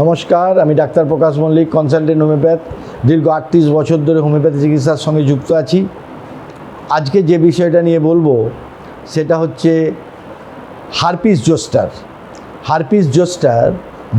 নমস্কার, আমি doctor Prakash Mallick consultant homeopath দীর্ঘ আটত্রিশ বছর ধরে হোমিওপ্যাথি চিকিৎসার সঙ্গে যুক্ত আছি। আজকে যে বিষয়টা নিয়ে বলব, সেটা হচ্ছে হারপিস জোস্টার। হারপিস জোস্টার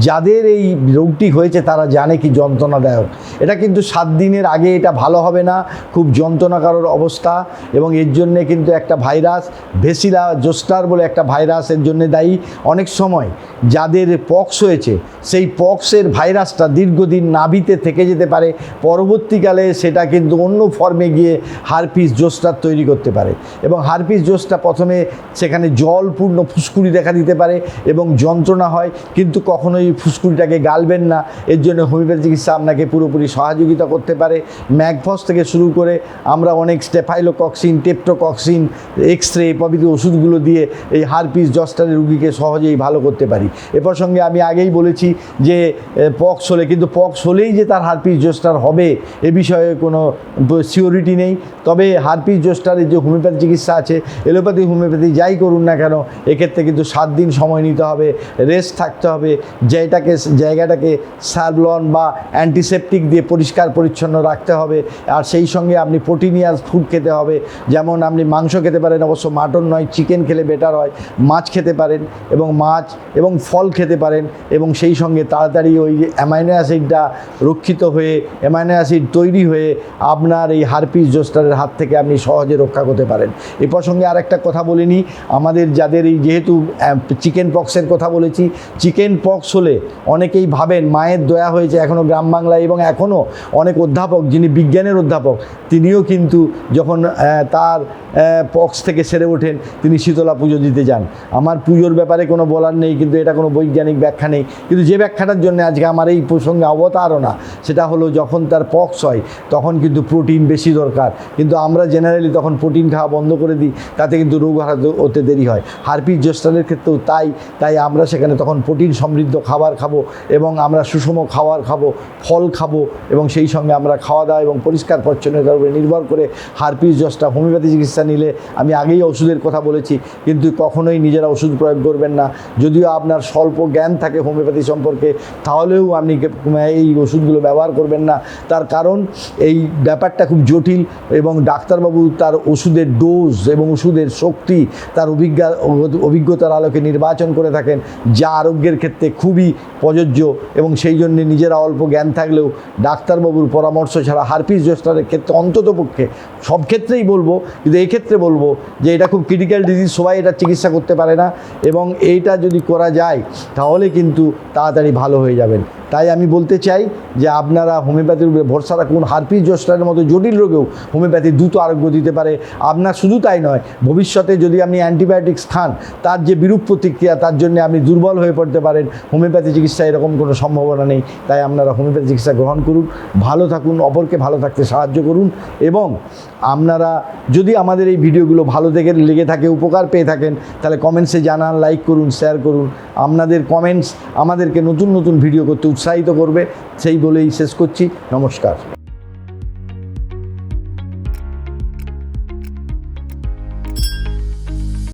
যাদের এই রোগটি হয়েছে, তারা জানে কি যন্ত্রণাদায়ক। এটা কিন্তু সাত দিনের আগে এটা ভালো হবে না, খুব যন্ত্রণাকারর অবস্থা এবং এর জন্যে কিন্তু একটা ভাইরাস, ভেসিলা জোস্টার বলে একটা ভাইরাসের জন্য দায়ী। অনেক সময় যাদের পক্স হয়েছে, সেই পক্সের ভাইরাসটা দীর্ঘদিন নাভিতে থেকে যেতে পারে, পরবর্তীকালে সেটা কিন্তু অন্য ফর্মে গিয়ে হারপিস জোস্টার তৈরি করতে পারে এবং হারপিস জোসটা প্রথমে সেখানে জলপূর্ণ ফুসকুড়ি দেখা দিতে পারে এবং যন্ত্রণা হয়, কিন্তু কখনোই ফুসকুড়িটাকে গালবেন না। এর জন্য হোমিওপ্যাথি চিকিৎসা আপনাকে পুরোপুরি সহযোগিতা করতে পারে। ম্যাগফস থেকে শুরু করে আমরা অনেক স্টেফাইলোকক্সিন টেপ্টোকক্সিন এক্স রে প্রভৃতি ওষুধগুলো দিয়ে এই হারপিস জস্টারের রুগীকে সহজেই ভালো করতে পারি। এ প্রসঙ্গে আমি আগেই বলেছি যে পক্স হলে, কিন্তু পক্স হলেই যে তার হারপিস জোস্টার হবে, এ বিষয়ে কোনো সিওরিটি নেই। তবে হারপিস জোস্টারের যে হোমিওপ্যাথি চিকিৎসা আছে, এলোপ্যাথি হোমিওপ্যাথি যাই করুন না কেন, এক্ষেত্রে কিন্তু সাত দিন সময় নিতে হবে, রেস্ট থাকতে হবে যেটাকে জায়গাটাকে স্যাভলন বা অ্যান্টিসেপটিক দিয়ে পরিষ্কার পরিচ্ছন্ন রাখতে হবে। আর সেই সঙ্গে আপনি প্রোটিনিয়াস ফুড খেতে হবে। যেমন আপনি মাংস খেতে পারেন, অবশ্য মাটন নয়, চিকেন খেলে বেটার হয়। মাছ খেতে পারেন এবং মাছ এবং ফল খেতে পারেন এবং সেই সঙ্গে তাড়াতাড়ি ওই অ্যামাইনো অ্যাসিডটা রক্ষিত হয়ে, অ্যামাইনো অ্যাসিড তৈরি হয়ে আপনার এই হারপিস জোস্টারের হাত থেকে আপনি সহজে রক্ষা করতে পারেন। এ প্রসঙ্গে আরেকটা কথা বলিনি আমাদের যাদের এই যেহেতু চিকেন পক্সের কথা বলেছি, চিকেন পক্স হলে অনেকেই ভাবেন মায়ের দয়া হয়েছে এখনও গ্রাম বাংলায় এবং এখনও অনেক অধ্যাপক যিনি বিজ্ঞানের অধ্যাপক, তিনিও কিন্তু যখন তার পক্স থেকে সেরে ওঠেন, তিনি শীতলা পুজো দিতে যান। আমার পুজোর ব্যাপারে কোনো বলার নেই, কিন্তু এটা কোনো বৈজ্ঞানিক ব্যাখ্যা নেই। কিন্তু যে ব্যাখ্যাটার জন্য আজকে আমার এই প্রসঙ্গে অবতারণা সেটা হলো যখন তার পক্স হয়, তখন কিন্তু প্রোটিন বেশি দরকার। কিন্তু আমরা জেনারেলি তখন প্রোটিন খাওয়া বন্ধ করে দিই, তাতে কিন্তু রোগ হারাতে হতে দেরি হয়। হারপিস জোস্টানের ক্ষেত্রেও তাই তাই আমরা সেখানে তখন প্রোটিন সমৃদ্ধ খাবার খাব এবং আমরা সুষম খাবার খাব, ফল খাব এবং সেই সঙ্গে আমরা খাওয়া দাওয়া এবং পরিষ্কার পরিচ্ছন্নতার উপরে নির্ভর করে হারপিস জসটা হোমিওপ্যাথি চিকিৎসা নিলে, আমি আগেই ওষুধের কথা বলেছি, কিন্তু কখনোই নিজেরা ওষুধ প্রয়োগ করবেন না। যদিও আপনার স্বল্প জ্ঞান থাকে হোমিওপ্যাথি সম্পর্কে, তাহলেও আপনি এই ওষুধগুলো ব্যবহার করবেন না। তার কারণ এই ব্যাপারটা খুব জটিল এবং ডাক্তারবাবু তার ওষুধের ডোজ এবং ওষুধের শক্তি, তার অভিজ্ঞা, অভিজ্ঞতার আলোকে নির্বাচন করে থাকেন, যা আরোগ্যের ক্ষেত্রে খুবই প্রযোজ্য এবং সেই জন্যে নিজেরা অল্প জ্ঞান থাকলেও ডাক্তারবাবুর পরামর্শ ছাড়া হারপিস জোস্টারের ক্ষেত্রে অন্ততপক্ষে সব ক্ষেত্রেই বলব, কিন্তু এই ক্ষেত্রে বলব যে এটা খুব ক্রিটিক্যাল ডিজিজ সবাই এটা চিকিৎসা করতে পারে না এবং এইটা যদি করা যায় তাহলে কিন্তু তাড়াতাড়ি ভালো হয়ে যাবেন। তাই আমি বলতে চাই যে আপনারা হোমিওপ্যাথির উপরে ভরসা রাখুন, হারপিস, জোস্টারের মতো জটিল রোগেও হোমিওপ্যাথি দ্রুত আরোগ্য দিতে পারে। আপনার শুধু তাই নয়, ভবিষ্যতে যদি আপনি অ্যান্টিবায়োটিক্স খান, তার যে বিরূপ প্রতিক্রিয়া, তার জন্য আপনি দুর্বল হয়ে পড়তে পারেন। হোমিওপ্যাথি চিকিৎসা এরকম কোনো সম্ভাবনা নেই, তাই আপনারা হোমিওপ্যাথি চিকিৎসা গ্রহণ করুন, ভালো থাকুন, অপরকে ভালো থাকতে সাহায্য করুন এবং আপনারা যদি আমাদের এই ভিডিওগুলো ভালো দেখে লেগে থাকে, উপকার পেয়ে থাকেন, তাহলে কমেন্টসে জানান লাইক করুন শেয়ার করুন। আপনাদের কমেন্টস আমাদেরকে নতুন নতুন ভিডিও করতে উৎসাহিত করবে। সেই বলেই শেষ করছি। নমস্কার।